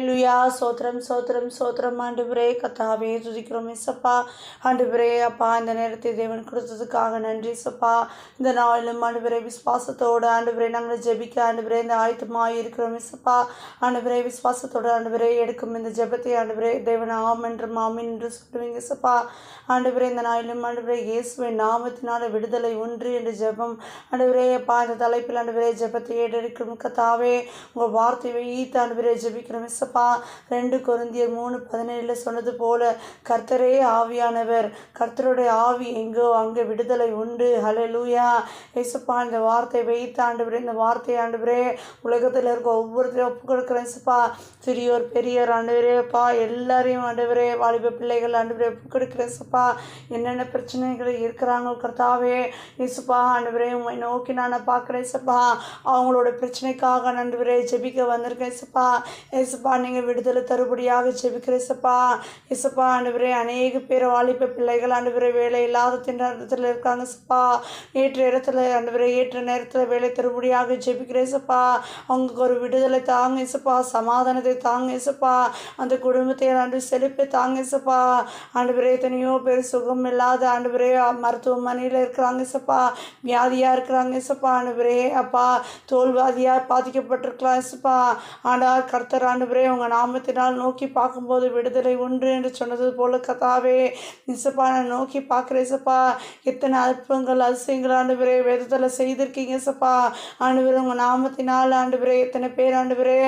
ஹalleluya சோத்திரம் சோத்திரம் சோத்திரம். ஆண்டவரே கத்தாவே துதிக்கிறோம் அண்டு பிரே அப்பா இந்த நேரத்தை தேவன் கொடுத்ததுக்காக நன்றி சப்பா இந்த நாளிலும் ஆண்டவரே விசுவாசத்தோடு பிரே நாங்கள் ஜெபிக்க பிரே இந்த ஆயத்தமாக இருக்கிறோம் இசப்பா ஆண்டவரே விசுவாசத்தோடு பிரே எடுக்கும் இந்த ஜெபத்தை ஆண்டவரே தேவன் ஆம் என்று மாமின் என்று சொல்லுவீங்க அண்டு பிரே இந்த நாளிலும் ஆண்டவரே இயேசுவின் நாமத்தினால விடுதலை ஒன்று என்று ஜெபம். ஆண்டவரே அப்பா இந்த தலைப்பில் ஆண்டவரே ஜெபத்தை ஏறெடுக்கும் கத்தாவே உங்கள் வார்த்தை ஆண்டு பிரே ஜெபிக்கிறோம் இசப்பா ரெண்டு குருந்தியர் மூணு பதினேழில் சொன்னது போல கர்த்தரே ஆவியானவர் கர்த்தருடைய ஆவி எங்கோ அங்கே விடுதலை உண்டு. ஹalleluya. ஏசப்பா இந்த வார்த்தை வைத்து ஆண்டவரே இந்த வார்த்தை ஆண்டவரே உலகத்தில் இருக்க ஒவ்வொருத்தரையும் ஒப்பு கொடுக்குறேன் சிறியோர் பெரியோர் ஆண்டவரே எல்லாரையும் ஆண்டவரே வாலிப பிள்ளைகள் ஆண்டவரே ஒப்பு கொடுக்குறேன் இசப்பா என்னென்ன பிரச்சனைகள் இருக்கிறாங்க கர்த்தாவே இசப்பா ஆண்டவரே உண்மை நோக்கி நான் பார்க்குறேன் இசப்பா அவங்களோட பிரச்சனைக்காக நண்டுவரே ஜெபிக்க வந்திருக்கேன் இசப்பா ஏசப்பா நீங்கள் விடுதலை தருபடியாக செபிக்கிற இசப்பா. இசப்பா ஆண்டவரே அநேக பேர் வாலிப பிள்ளைகள் ஆண்டவரே வேலை இல்லாத திண்டத்தில் இருக்காங்க சப்பா ஏற்ற இடத்துல ஆண்டவரே ஏற்ற நேரத்தில் வேலை தருபடியாக ஜெபிக்கிற இசப்பா. அவங்களுக்கு ஒரு விடுதலை தாங்க இசப்பா சமாதானத்தை தாங்க இசப்பா. அந்த குடும்பத்தை ஆண்டு செழிப்பை தாங்க இசப்பா. ஆண்டவரே எத்தனையோ பேர் சுகம் இல்லாத ஆண்டவரே மருத்துவமனையில் இருக்கிறாங்க இசப்பா. வியாதியாக இருக்கிறாங்க இசப்பா. ஆண்டவரே அப்பா தோல்வாதியாக பாதிக்கப்பட்டிருக்கலாம் இசப்பா. ஆண்டா கர்த்தர் ஆண்டவரே உங்கள் நாமத்தினால் நோக்கி பார்க்கும்போது விடுதலை உண்டு என்று சொன்னது போல கதாவே இசப்பா நான் நோக்கி பார்க்குறேன் இசப்பா. எத்தனை அற்புதங்கள் அதிசயங்கள் ஆண்டவரே வேதத்தில் செய்திருக்கீங்க இசப்பா. ஆண்டவரே உங்கள் நாமத்தினால் ஆண்டவரே எத்தனை பேர் ஆண்டவரே.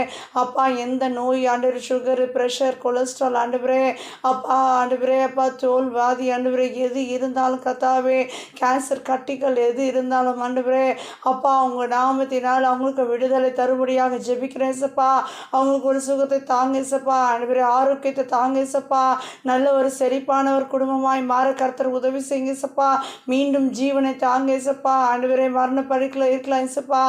அப்பா எந்த நோய் ஆண்டவர் சுகர் ப்ரெஷர் கொலஸ்ட்ரால் ஆண்டவரே. அப்பா ஆண்டவரே அப்பா தோல் வாதி ஆண்டவரே எது இருந்தாலும் கத்தாவே கேன்சர் கட்டிகள் எது இருந்தாலும் ஆண்டவரே. அப்பா உங்கள் நாமத்தினால் அவங்களுக்கு விடுதலை தருபடியாக ஜெபிக்கிறேன் இசப்பா. அவங்களுக்கு ஒரு சுகத்தை தாங்க இசப்பா. அனைவரும் ஆரோக்கியத்தை தாங்க இசப்பா. நல்ல ஒரு செழிப்பான ஒரு குடும்பமாய் மாற கர்த்தர் உதவி செய்யுங்க இசப்பா. மீண்டும் ஜீவனை தாங்க இசப்பா. ஆண்டவரே மரண படுக்கையில் இருக்கலாம் இசப்பா.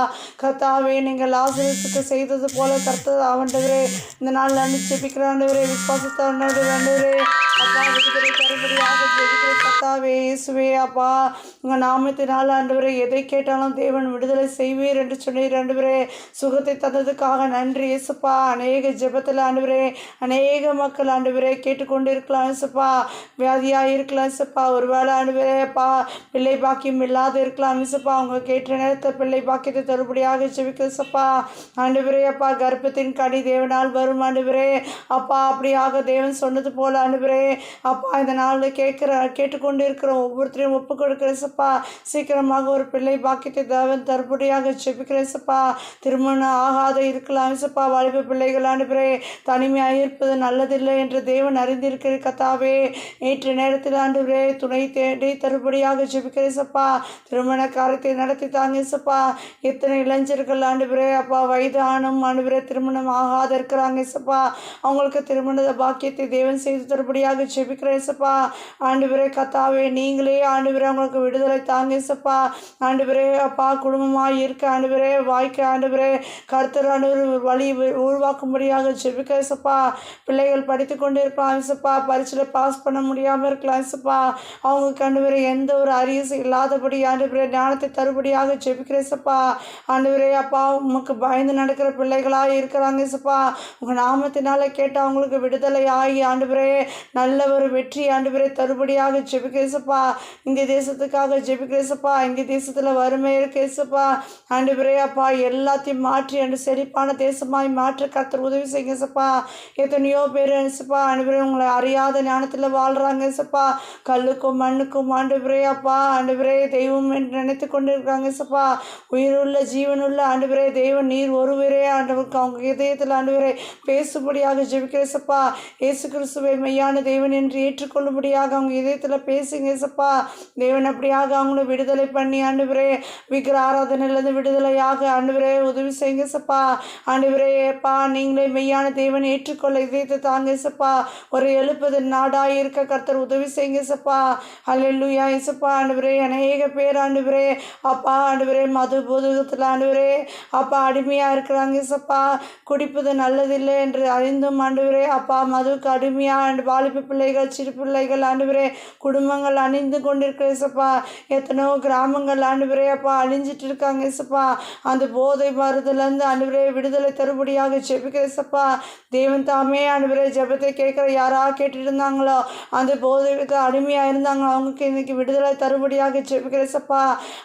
கர்த்தாவே நீங்கள் ஆசிரியத்துக்கு செய்தது போல கர்த்தர் ஆண்டவரே இந்த நாள் அனுப்பி ஜெபிக்கிற ஆண்டவரே விசுவாசத்தை ஆண்டவரே அப்பா விடுதலை தருபடியாக ஜெபிக்கிற கர்த்தாவே இயேசுவே அப்பா உங்கள் நாமத்தினால் ஆண்டவரே எதை கேட்டாலும் தேவன் விடுதலை செய்வீர் என்று சொன்னீர் ஆண்டவரே. சுகத்தை தந்ததுக்காக நன்றி இயேசுப்பா. அநேக ஜெபத்தில் ஆண்டவரே அநேக மக்கள் ஆண்டவரே கேட்டுக்கொண்டு இருக்கலாம் இயேசுப்பா. வியாதியாக இருக்கலாம் இயேசுப்பா. ஒருவேளை ஆண்டவரே அப்பா பிள்ளை பாக்கியம் இல்லாத இருக்கலாம் இயேசுப்பா. அவங்க கேட்ட நேரத்தில் பிள்ளை பாக்கியத்தை தருபடியாக ஜெபிக்க இயேசுப்பா. ஆண்டவரே அப்பா கர்ப்பத்தின் கனி தேவனால் வரும் ஆண்டவரே. அப்பா அப்படியாக தேவன் சொன்னது போல ஆண்டவரே அப்பா இந்த நாளில் கேட்குற கேட்டுக்கொண்டு இருக்கிறோம் ஒவ்வொருத்தரையும் ஒப்பு கொடுக்குறேன் சப்பா சீக்கிரமாக ஒரு பிள்ளை பாக்கியத்தை தேவன் தருபடியாக ஜெபிக்கிறேன் சப்பா திருமணம் ஆகாத இருக்கலாம் சப்பா வாலிப பிள்ளைகள் ஆண்டுபிறே தனிமையாக இருப்பது நல்லதில்லை என்று தேவன் அறிந்திருக்கிற கத்தாவே. நேற்று நேரத்தில் ஆண்டுபிறே துணை தேடி தருபடியாக ஜெபிக்கிறேன் சப்பா திருமண காரியத்தை நடத்தி தாங்க சப்பா எத்தனை இளைஞர்கள் ஆண்டுபிறே அப்பா வயதானும் ஆண்டுபிறே திருமணம் ஆகாத இருக்கிறாங்க சப்பா அவங்களுக்கு திருமண பாக்கியத்தை தேவன் செய்து தருபடியாக ஜெபிக்கிறேன் சப்பா ஆண்டவரே கத்தாவே நீங்களே ஆண்டவரே அவங்களுக்கு விடுதலை தாங்க சப்பா ஆண்டவரே அப்பா குடும்பமாக இருக்க ஆண்டவரே வாய்க்க ஆண்டவரே கருத்தர் ஆண்டு வழி உருவாக்கும்படியாக ஜெபிக்க சப்பா பிள்ளைகள் படித்து கொண்டு இருக்கலாம் சப்பா பரீட்சையில் பாஸ் பண்ண முடியாமல் இருக்கலாம் சப்பா அவங்களுக்கு ஆண்டவரே எந்த ஒரு அரியசு இல்லாதபடி ஆண்டவரே ஞானத்தை தருபடியாக ஜெபிக்கிறேன் சப்பா ஆண்டவரே அப்பா உமக்கு பயந்து நடக்கிற பிள்ளைகளாக இருக்கிறாங்க சப்பா உங்கள் நாமத்தினால கேட்டு அவங்களுக்கு விடுதலை ஆகி ஆண்டவரே நல்ல ஒரு வெற்றி ஆண்டவரே தருபடியாக ஜெபிக்கிறேசப்பா. இந்திய தேசத்துக்காக ஜெபிக்கிறேசப்பா. இந்திய தேசத்தில் வறுமை இருக்கேசப்பா ஆண்டவரே அப்பா எல்லாத்தையும் மாற்றி அண்டு செழிப்பான தேசமாய் மாற்ற கர்த்தர் உதவி செய்யுங்க எத்தனையோ பேர் சப்பா ஆண்டவரே உங்களை அறியாத ஞானத்தில் வாழ்கிறாங்க சப்பா கல்லுக்கும் மண்ணுக்கும் ஆண்டவரே அப்பா. ஆண்டவரே தெய்வம் என்று நினைத்து கொண்டு இருக்காங்க சப்பா உயிருள்ள ஜீவனுள்ள ஆண்டவரே தெய்வம் நீர் ஒருவரே ஆண்டவருக்கு அவங்க இதயத்தில் ஆண்டவரே பேசும்படியாக ஜெபிக்கிறேசப்பா இயேசு கிறிஸ்துவை மெய்யான தேவன் என்று ஏற்றுக்கொள்ளும்படியாக அவங்க இதயத்தில் பேசுங்க சப்பா தேவன் அப்படியாக அவங்கள விடுதலை பண்ணி ஆண்டவரே விக்கிர ஆராதனையிலேருந்து விடுதலையாக ஆண்டவரே உதவி செய்யுங்க சப்பா ஆண்டவரே அப்பா நீங்களே மெய்யான தேவன் ஏற்றுக்கொள்ள இதயத்தை தாங்க சப்பா ஒரு எழுப்பது நாடாக இருக்க கர்த்தர் உதவி செய்யுங்க சப்பா அல்லேலூயா இசப்பா ஆண்டவரே அநேக பேர் ஆண்டவரே. அப்பா ஆண்டவரே மது போதகத்தில் ஆண்டுவரே. அப்பா அடிமையாக இருக்கிறாங்க சப்பா குடிப்பது நல்லதில்லை என்று அறிந்தும் ஆண்டுவரே. அப்பா மதுவுக்கு அடிமையாக ஆண்டு பிள்ளைகள் சிறு பிள்ளைகள் ஆண்டவரே குடும்பங்கள் அணிந்து கொண்டிருக்கிற இசப்பா எத்தனையோ கிராமங்கள் ஆண்டவரே அப்பா அழிஞ்சிட்டு இருக்காங்க இசப்பா அந்த போதை மருந்துலேருந்து ஆண்டவரே விடுதலை தருபடியாக ஜெபிக்கிற இசப்பா தேவன் தாமே ஆண்டவரே ஜெபத்தை கேட்குற யாராக கேட்டுட்டு இருந்தாங்களோ அந்த போதைக்கு அடிமையாக இருந்தாங்களோ அவங்களுக்கு இன்னைக்கு விடுதலை தருபடியாக ஜெபிக்கிற இசப்பா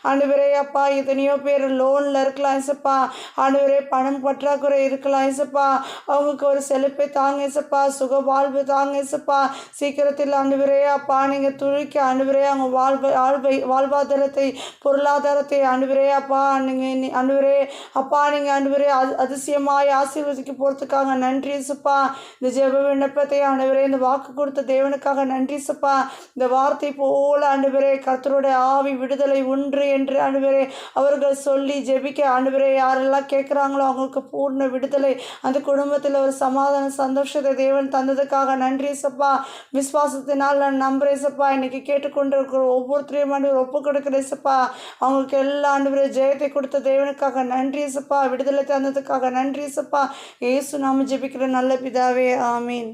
ஆண்டவரே அப்பா எத்தனையோ பேர் லோனில் இருக்கலாம் இசப்பா ஆண்டவரே பணம் பற்றாக்குறை இருக்கலாம் இசப்பா அவங்களுக்கு ஒரு செழிப்பை தாங்க இசப்பா சுக வாழ்வு தாங்க இசப்பா சீக்கிரத்தில் ஆண்டவரே அப்பா நீங்கள் துணிக்க ஆண்டவரே அவங்க வாழ்வை வாழ்வை வாழ்வாதாரத்தை பொருளாதாரத்தை ஆண்டவரே அப்பா நீங்கள் ஆண்டவரே அப்பா நீங்கள் ஆண்டவரே அது அதிசயமாய் ஆசீர்வதிக்கு போகிறதுக்காக நன்றி சுப்பா இந்த ஜெப விண்ணப்பத்தை ஆண்டவரே இந்த வாக்கு கொடுத்த தேவனுக்காக நன்றி சுப்பா இந்த வார்த்தை போல ஆண்டவரே கர்த்தருடைய ஆவி விடுதலை ஒன்று என்று ஆண்டவரே அவர்கள் சொல்லி ஜெபிக்க ஆண்டவரே யாரெல்லாம் கேட்குறாங்களோ அவங்களுக்கு பூர்ண விடுதலை. அந்த குடும்பத்தில் ஒரு சமாதான சந்தோஷத்தை தேவன் தந்ததுக்காக நன்றி சப்பா விசுவாசத்தினால் நான் நம்புறேசப்பா இன்றைக்கி இன்னைக்கு கேட்டுக்கொண்டிருக்கிற ஒவ்வொருத்தரையும் ஆண்டு ஒப்பு கொடுக்குறேன் சப்பா அவங்களுக்கு எல்லா ஆண்டு ஜெயத்தை கொடுத்த தேவனுக்காக நன்றி சப்பா விடுதலை தந்ததுக்காக நன்றி சப்பா ஏசு நாம ஜெபிக்கிற நல்ல பிதாவே ஆமீன்.